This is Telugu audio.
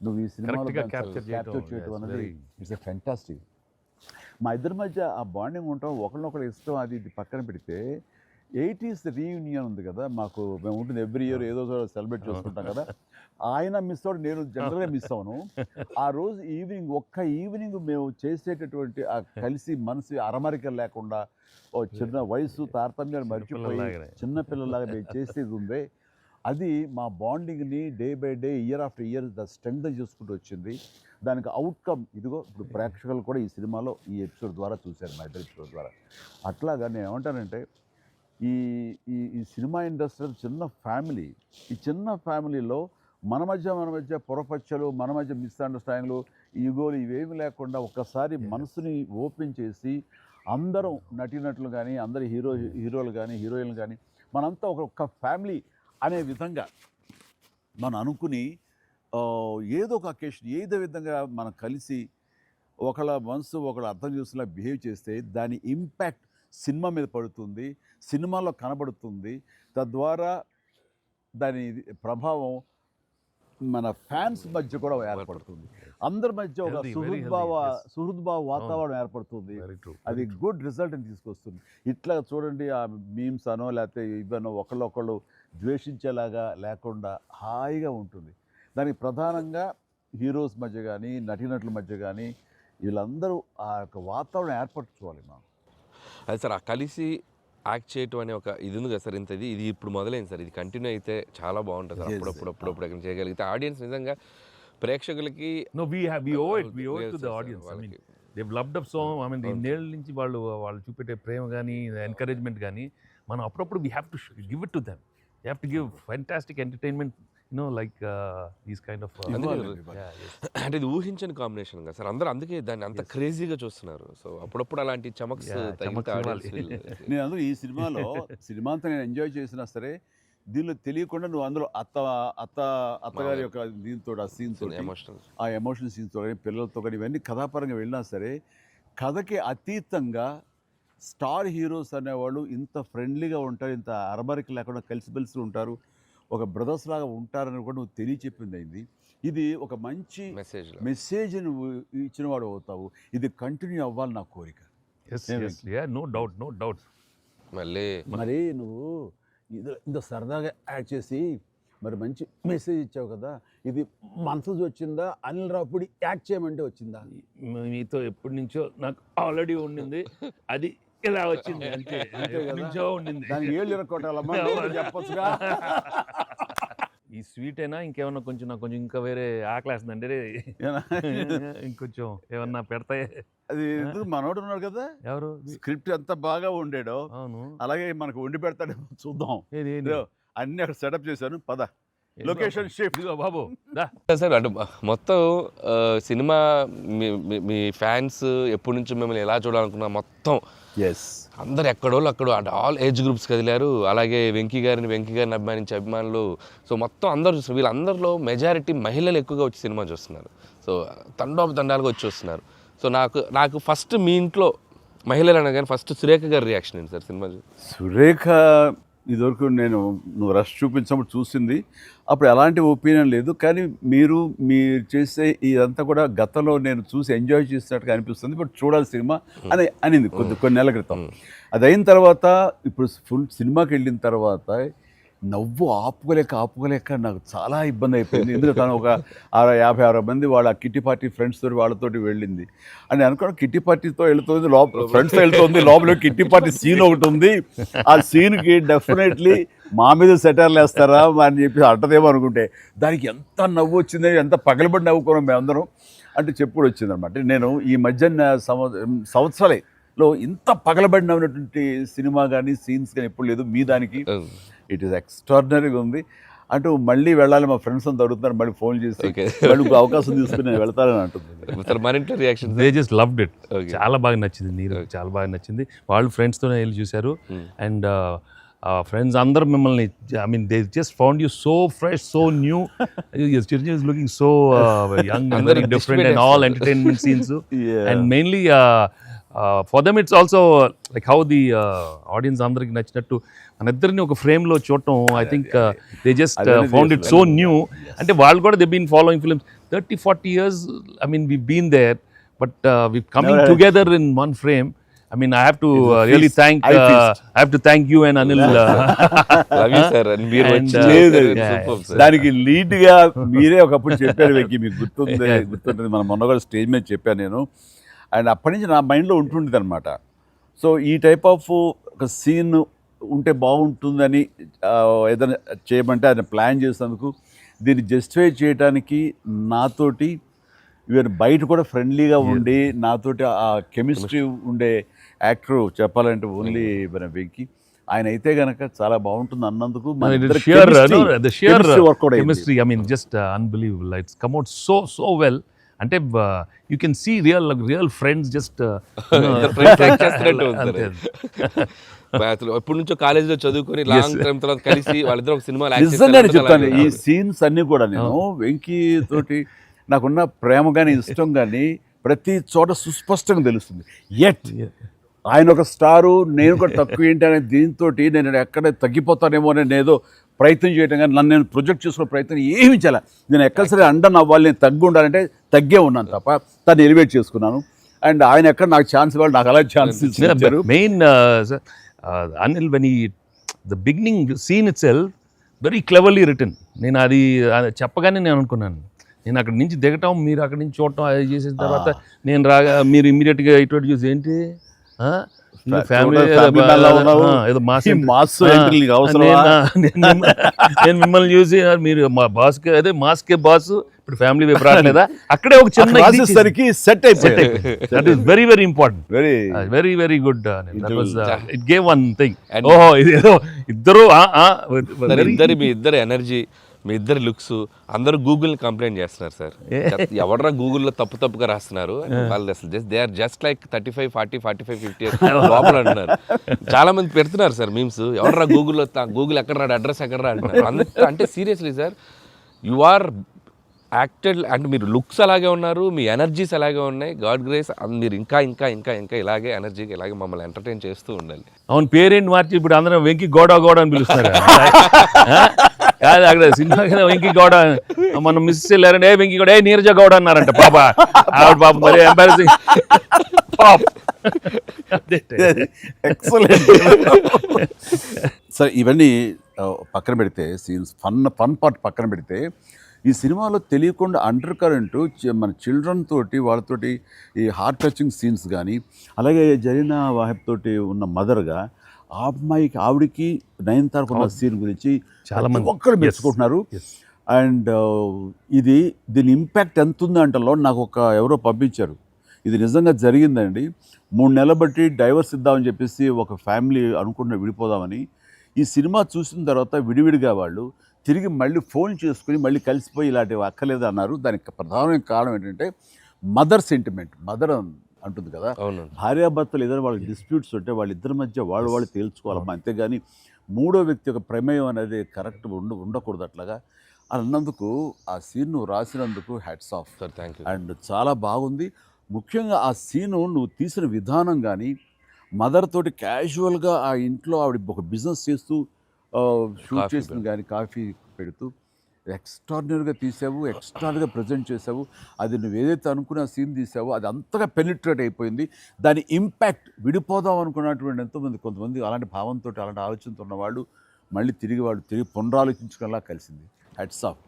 నువ్వు ఈ సినిమాలో yes, అనేది ఇట్స్ ఎ ఫెంటాస్టిక్ మా ఇద్దరి మధ్య ఆ బాండింగ్ ఉంటాం ఒకరినొకరు ఇష్టం అది ఇది పక్కన పెడితే ఎయిటీస్ రీయూనియన్ ఉంది కదా మాకు మేము ఉంటుంది ఎవ్రీ ఇయర్ ఏదో సెలబ్రేట్ చేసుకుంటాం కదా. ఆయన మిస్ అవుట్ నేను జనరల్గా మిస్ అవును ఆ రోజు ఈవినింగ్ ఒక్క ఈవినింగ్ మేము చేసేటటువంటి ఆ కలిసి మనసు అరమరిక లేకుండా ఓ చిన్న వయసు తారతమ్యాలు మర్చిపోయి పిల్లల్లాగానే. చిన్న పిల్లలాగా మేము చేసేది ఉందే. అది మా బాండింగ్ని day by day year after year the strength చేసుకుంటూ వచ్చింది. దానికి అవుట్కమ్ ఇదిగో ఇప్పుడు ప్రేక్షకులు కూడా ఈ సినిమాలో ఈ ఎపిసోడ్ ద్వారా చూశారు మా ఇద్దరు ఎపిసోడ్ ద్వారా. అట్లాగా నేను ఏమంటానంటే ఈ ఈ ఈ సినిమా ఇండస్ట్రీ చిన్న ఫ్యామిలీ ఈ చిన్న ఫ్యామిలీలో మన మధ్య మన మధ్య పొరపచ్చలు మన మధ్య మిస్అండర్స్టాండింగ్లు ఈగోలు ఇవేమి లేకుండా ఒక్కసారి మనసుని ఓపెన్ చేసి అందరం నటీనటులు కానీ అందరి హీరో హీరోలు కానీ హీరోయిన్లు కానీ మనంతా ఒక ఫ్యామిలీ అనే విధంగా మనం అనుకుని ఏదో ఒక అకేషన్ ఏదో విధంగా మనం కలిసి ఒకళ్ళ మనసు ఒకళ్ళ అర్థం చేసుకునేలా బిహేవ్ చేస్తే దాని ఇంపాక్ట్ సినిమా మీద పడుతుంది సినిమాలో కనబడుతుంది. తద్వారా దాని ప్రభావం మన ఫ్యాన్స్ మధ్య కూడా ఏర్పడుతుంది. అందరి మధ్య ఒక సుహృద్భావ. సుహృద్భావ వాతావరణం ఏర్పడుతుంది. అది గుడ్ రిజల్ట్ అని తీసుకొస్తుంది. ఇట్లా చూడండి ఆ మీమ్స్ అనో లేకపోతే ఇవనో ఒకళ్ళొకళ్ళు ద్వేషించేలాగా లేకుండా హాయిగా ఉంటుంది. దానికి ప్రధానంగా హీరోస్ మధ్య కానీ నటీనటుల మధ్య కానీ వీళ్ళందరూ ఆ యొక్క వాతావరణం ఏర్పరచుకోవాలి మనం. అది సార్ ఆ కలిసి యాక్ట్ చేయటం అనే ఒక ఇది ఉంది కదా సార్ ఇంత ఇది ఇది ఇప్పుడు మొదలైంది సార్. ఇది కంటిన్యూ అయితే చాలా బాగుంటుంది సార్. అప్పుడప్పుడు. అప్పుడప్పుడు ఎక్కడ చేయగలిగితే. ఆడియన్స్ నిజంగా ప్రేక్షకులకి no we have we owe it we owe Yes, to the. Audience I mean they loved up so I mean. ఇన్నేళ్ళ నుంచి వాళ్ళు వాళ్ళు చూపెట్టే ప్రేమ కానీ ఎంకరేజ్మెంట్ కానీ మనం అప్పుడప్పుడు we have to give it to them you have to give fantastic entertainment you know like these kind of. అంటే ఇది ఊహించని కాంబినేషన్ కదా సార్. అందరూ అందుకే దాన్ని అంత క్రేజీగా చూస్తున్నారు. సో అప్పుడప్పుడు అలాంటి చమక్స్ నేను అందులో ఈ సినిమాలో సినిమా అంతా నేను ఎంజాయ్ చేసినా సరే దీనిలో తెలియకుండా నువ్వు అందులో అత్త అత్త అత్తగారి యొక్క దీంతో ఆ సీన్ తోటి ఎమోషనల్ ఆ ఎమోషనల్ సీన్స్తో కానీ పిల్లలతో కానీ ఇవన్నీ కథాపరంగా వెళ్ళినా సరే కథకి అతీతంగా స్టార్ హీరోస్ అనేవాళ్ళు ఇంత ఫ్రెండ్లీగా ఉంటారు ఇంత అరబరికి లేకుండా కలిసిమెలిసి ఉంటారు ఒక బ్రదర్స్ లాగా ఉంటారని కూడా నువ్వు తెలియచెప్పింది అయింది. ఇది ఒక మంచి మెసేజ్ మెసేజ్ నువ్వు ఇచ్చిన వాడు అవుతావు. ఇది కంటిన్యూ అవ్వాలి నా కోరిక. నో డౌట్ నో డౌట్ మళ్ళీ మరి నువ్వు ఇది ఇంత సరదాగా యాడ్ చేసి మరి మంచి మెసేజ్ ఇచ్చావు కదా ఇది మనసు వచ్చిందా అనిల్ రాపుడి యాక్ట్ చేయమంటే వచ్చిందా? మీతో ఎప్పటి నుంచో నాకు ఆల్రెడీ ఉండింది. అది ఇలా వచ్చింది అంతే. ఉండింది. ఏళ్ళు ఇరక్కొట్టాలమ్మా నువ్వు చెప్పొచ్చుగా. ఈ స్వీట్ అయినా ఇంకేమన్నా కొంచెం నాకు కొంచెం ఇంకా వేరే ఆకలేస్తుందండి? ఇంకొంచెం ఏమన్నా పెడతాయి? అది ఎందుకు మనోడు ఉన్నాడు కదా? ఎవరు? స్క్రిప్ట్ ఎంత బాగా ఉండేడో. అవును. అలాగే మనకు వండి పెడతాడేమో చూద్దాం. అన్ని అక్కడ సెటప్ చేశాను. పద. Location shift. బాబు సార్ అంటే మొత్తం సినిమా మీ మీ- మీ ఫ్యాన్స్ ఎప్పటి నుంచి మిమ్మల్ని ఎలా చూడాలనుకున్నా మొత్తం ఎస్ అందరు ఎక్కడోళ్ళు అక్కడ అంటే ఆల్ ఏజ్ గ్రూప్స్ కదిలారు అలాగే వెంకీ గారిని వెంకీ గారిని అభిమానించే అభిమానులు. సో మొత్తం అందరూ చూస్తున్నారు వీళ్ళందరిలో మెజారిటీ మహిళలు ఎక్కువగా వచ్చి సినిమా చూస్తున్నారు. సో తండోప తండాలుగా వచ్చి చూస్తున్నారు. సో నాకు నాకు ఫస్ట్ మీ ఇంట్లో మహిళలు అనగానే ఫస్ట్ సురేఖ గారి రియాక్షన్ ఏంటి సార్? సినిమా సురేఖ ఇదివరకు నేను నువ్వు రష్ చూపించినప్పుడు చూసింది. అప్పుడు ఎలాంటి ఒపీనియన్ లేదు. కానీ మీరు మీరు చేసే ఇదంతా కూడా గతంలో నేను చూసి ఎంజాయ్ చేసినట్టుగా అనిపిస్తుంది. బట్ చూడాలి సినిమా అని అనింది కొద్ది కొన్ని నెలల క్రితం. అది అయిన తర్వాత ఇప్పుడు ఫుల్ సినిమాకి వెళ్ళిన తర్వాత నవ్వు ఆపుకోలేక ఆపుకోలేక నాకు చాలా ఇబ్బంది అయిపోయింది. ఎందుకంటే తను ఒక అరవై యాభై అరవై మంది వాళ్ళ కిట్టి పార్టీ ఫ్రెండ్స్ తోటి వాళ్ళతోటి వెళ్ళింది. అని అనుకోవడం కిట్టి పార్టీతో వెళ్తుంది లోపల ఫ్రెండ్స్తో వెళ్తుంది. లోపల కిట్టి పార్టీ సీన్ ఒకటి ఉంది. ఆ సీన్కి డెఫినెట్లీ మా మీద సెటర్లు వేస్తారా అని చెప్పి అంటదేమో అనుకుంటే దానికి ఎంత నవ్వు వచ్చింది ఎంత పగలబడి నవ్వుకున్నాం మేమందరం అంటే చెప్పుడు వచ్చింది అనమాట నేను ఈ మధ్య సంవ సంవత్సరాలే లో ఇంత పగలబడినటువంటి సినిమా కానీ సీన్స్ కానీ ఎప్పుడు లేదు మీ దానికి. ఇట్ ఈస్ ఎక్స్ట్రాడినరీగా ఉంది. అంటూ మళ్ళీ వెళ్ళాలి మా ఫ్రెండ్స్ అంతా అడుగుతున్నారు మళ్ళీ ఫోన్ చేసి. మళ్ళీ అవకాశం తీసుకుని నేను వెళ్తానని అంటుంది. Reaction they just loved it. చాలా బాగా నచ్చింది నీరు చాలా బాగా నచ్చింది. వాళ్ళు ఫ్రెండ్స్తోనే వెళ్ళి చూశారు. అండ్ ఫ్రెండ్స్ అందరు మిమ్మల్ని I mean they just found you so fresh so new Chiranjeevi is looking so young different and all entertainment scenes. And mainly for them it's also like how the audience అందరికి నచ్చినట్టు మన ఇద్దరిని ఒక ఫ్రేమ్లో చూడటం I think they just found it so new అంటే వాళ్ళు కూడా they been following films 30, 40 years, I mean, we've been there, but uh, we're coming Never- together in one frame. I mean, I have to uh, really feast. thank. I Uh. I have to thank you and Anil. Uh, sir అని మీరు And, uh, లేదు. సార్ దానికి లీడ్గా మీరే ఒకప్పుడు చెప్పారు వెక్కి మీకు గుర్తుంది గుర్తుంటుంది మనం మొన్న కూడా స్టేజ్ మీద చెప్పాను నేను అండ్ అప్పటి నుంచి నా మైండ్లో ఉంటుండేది అనమాట సో ఈ టైప్ ఆఫ్ ఒక సీన్ ఉంటే బాగుంటుందని ఏదైనా చేయమంటే ఆయన ప్లాన్ చేసినందుకు దీన్ని జస్టిఫై చేయడానికి నాతోటి ఈవెన్ బయట కూడా ఫ్రెండ్లీగా ఉండి నాతోటి ఆ కెమిస్ట్రీ ఉండే యాక్టర్ చెప్పాలంటే ఓన్లీ మన వెంకి. ఆయన అయితే గనక చాలా బాగుంటుంది అన్నందుకు no, మన it is ఇద్దరి sheer, uh, chemistry- no, the sheer అంటే ఇద్దరు friends act చేస్తున్నట్టు ఉంది అంతే. అసలు ఎప్పటి నుంచో కాలేజీలో చదువుకొని లాంగ్ టైం తర్వాత కలిసి వాళ్ళిద్దరు ఒక సినిమా చెప్తాను. ఈ సీన్స్ అన్ని కూడా నేను వెంకీ తోటి నాకున్న ప్రేమ కానీ ఇష్టం కానీ ప్రతి చోట సుస్పష్టంగా తెలుస్తుంది. ఎట్ ఆయన ఒక స్టారు నేను కూడా తక్కువ ఏంటి అనే దీంతో నేను ఎక్కడ తగ్గిపోతానేమో అని ఏదో ప్రయత్నం చేయడం కానీ నన్ను నేను ప్రొజెక్ట్ చేసుకునే ప్రయత్నం ఏమి చేయాలి. నేను ఎక్కడ సరే అండన్ అవ్వాలి నేను తగ్గి ఉండాలంటే తగ్గే ఉన్నాను తప్ప తను ఎలివేట్ చేసుకున్నాను. అండ్ ఆయన ఎక్కడ నాకు ఛాన్స్ ఇవ్వాలి నాకు అలా ఛాన్స్ ఇచ్చారు. uh, Anil when he the beginning scene itself very cleverly written. నేను అది చెప్పగానే నేను అనుకున్నాను. నేను అక్కడి నుంచి దిగటం మీరు అక్కడి నుంచి చూడటం అది చేసిన తర్వాత నేను రాగా మీరు ఇమ్మీడియట్గా ఇటువంటి చూసి ఏంటి? నేను మిమ్మ- నేను మిమ్మల్ని చూసి మీరు మా బాస్కే అదే మాస్కే బాస్ ఇప్పుడు ఫ్యామిలీ రావట్లేదా? అక్కడే ఒక చిన్న రాసేసరికి సెట్ అయిపోయింది. That is very very important very very very good that was it gave one thing ఓహో ఇది ఏదో ఇద్దరు ఇద్దరు మీ ఇద్దరు ఎనర్జీ మీ ఇద్దరు లుక్స్ అందరూ గూగుల్ కంప్లైంట్ చేస్తున్నారు సార్. ఎవడరా గూగుల్లో తప్పు తప్పుగా రాస్తున్నారు? వాళ్ళు అసలు just they are just like thirty five forty forty five fifty లోపల అంటున్నారు. చాలా మంది పెడుతున్నారు సార్ మీమ్స్ ఎవడరా గూగుల్లో గూగుల్ ఎక్కడ రాడు అడ్రస్ ఎక్కడ రా అంటున్నారు అంటే seriously sir you are acted అంటే మీరు లుక్స్ అలాగే ఉన్నారు మీ ఎనర్జీస్ అలాగే ఉన్నాయి. గాడ్ గ్రేస్ మీరు ఇంకా ఇంకా ఇంకా ఇంకా ఇలాగే ఎనర్జీకి ఇలాగే మమ్మల్ని ఎంటర్టైన్ చేస్తూ ఉండాలి అవును పేరేంటి మార్చి? ఇప్పుడు అందరం వెంకి గౌడ గౌడ అని పిలుస్తారు? కాదు అక్కడ సినిమా కదా వెంకి గౌడ. మనం మిస్ వెళ్ళారంటే ఏ వెంకి గౌడ ఏ నీరజ గౌడ అన్నారంట పాప. ఆవిడ పాప మరి ఎంబారసింగ్ పాప్. ఎక్సలెంట్ సరే ఇవన్నీ పక్కన పెడితే సీన్స్ ఫన్ ఫన్ పార్ట్ పక్కన పెడితే ఈ సినిమాలో తెలియకుండా అండర్ కరెంట్ మన చిల్డ్రన్ తోటి వాళ్ళతోటి ఈ హార్ట్ టచింగ్ సీన్స్ కానీ అలాగే జరీనా వాహిబ్ తోటి ఉన్న మదర్గా ఆ అమ్మాయికి ఆవిడికి నయనతారకు ఉన్న సీన్ గురించి చాలా మంది. ఒక్కరు. మెచ్చుకుంటున్నారు. అండ్ ఇది దీని ఇంపాక్ట్ ఎంత ఉంది అంటలో నాకు ఒక ఎవరో పంపించారు ఇది నిజంగా జరిగిందండి మూడు నెలల బట్టి డైవర్స్ ఇద్దామని చెప్పేసి ఒక ఫ్యామిలీ అనుకుంటున్న విడిపోదామని ఈ సినిమా చూసిన తర్వాత విడివిడిగా వాళ్ళు తిరిగి మళ్ళీ ఫోన్ చేసుకుని మళ్ళీ కలిసిపోయి ఇలాంటివి అక్కర్లేదు అన్నారు. దానికి ప్రధానమైన కారణం ఏంటంటే మదర్ సెంటిమెంట్ మదర్ అంటుంది కదా భార్యాభర్తలు ఏదైనా వాళ్ళకి డిస్ప్యూట్స్ ఉంటే వాళ్ళిద్దరి మధ్య వాళ్ళు వాళ్ళు తేల్చుకోవాలమ్మా అంతేగాని మూడో వ్యక్తి యొక్క ప్రమేయం అనేది కరెక్ట్ ఉండ ఉండకూడదు అట్లాగా. అని అన్నందుకు ఆ సీన్ నువ్వు రాసినందుకు hats off. Sir thank you. And చాలా బాగుంది. ముఖ్యంగా ఆ సీను నువ్వు తీసిన విధానం కానీ మదర్ తోటి క్యాజువల్గా ఆ ఇంట్లో ఆవిడ ఒక బిజినెస్ చేస్తూ షూట్ చేసింది కానీ కాఫీ పెడుతూ ఎక్స్ట్రాడినరీగా తీసావు ఎక్స్ట్రాడినరీగా ప్రజెంట్ చేసావు అది నువ్వు ఏదైతే అనుకున్న సీన్ తీసావో అది అంతగా పెనిట్రేట్ అయిపోయింది. దాని ఇంపాక్ట్ విడిపోదాం అనుకున్నటువంటి ఎంతోమంది కొంతమంది అలాంటి భావంతో అలాంటి ఆలోచనతో ఉన్నవాళ్ళు మళ్ళీ తిరిగి వాళ్ళు తిరిగి పునరాలోచించుకునేలా కలిసింది. Heads of